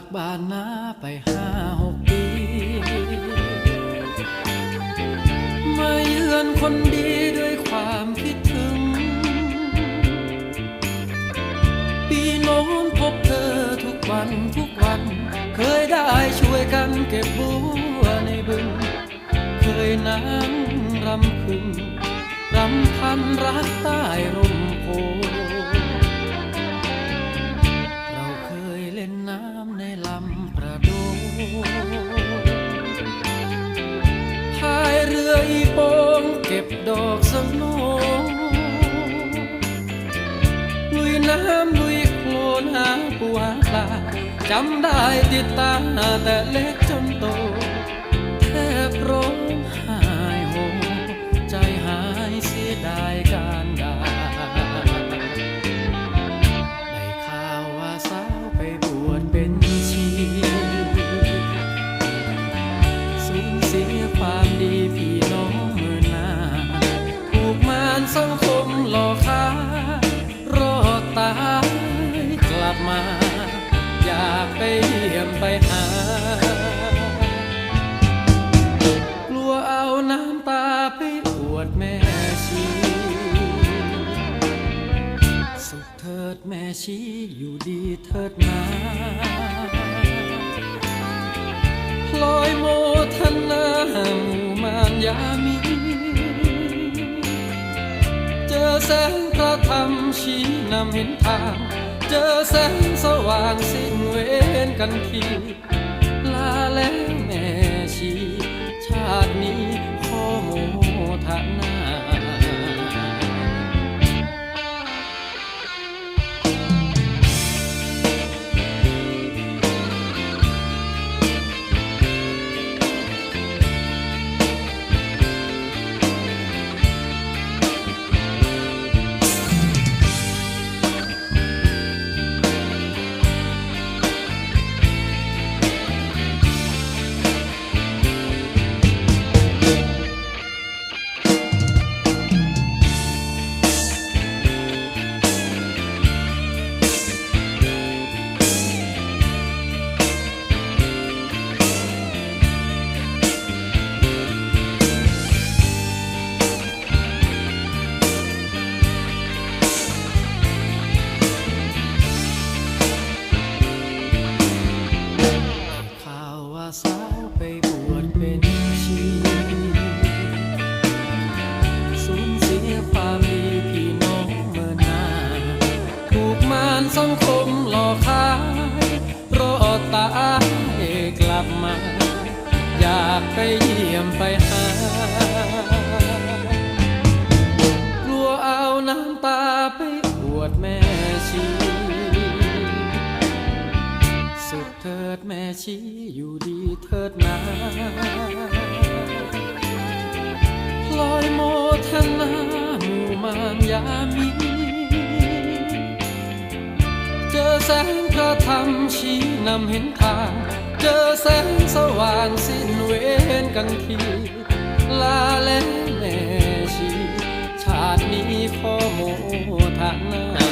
ากบ้านนาไปห้าหกปี มาเยือนคนดีด้วยความคิดถึง ปีโน้นพบเธอทุกวันทุกวัน เคยได้ช่วยกันเก็บบัวในบึง เคยนั่งรำพึงรำพันรักใต้ร่ม น้ำลุยโคลนหาปูหาปลาจำได้ติดตาแต่เล็กจนโต อยากไปเยี่ยมไปหา กลัวเอาน้ำตาไปอวดแม่ชี สุขเถิดแม่ชีอยู่ดีเถิดนาพลอยโมทนาหมู่มารยามีเจอแสงพระธรรมชี้นำเห็นทาง เจอแสงสว่างสิ้นเวรกันที สังคมหลอกขายรอตายกลับมา อยากไปเยี่ยมไปหา กลัวเอาน้ำตาไปอวดแม่ชี สุขเถิดแม่ชีอยู่ดีเถิดนาลอยโมทนาหมู่มารยามี แสงพระธรรมชี้นำเห็นทาง เจอแสงสว่างสิ้นเวรกันทีลาแล้วแม่ชี ชาตินี้ขอโมทนา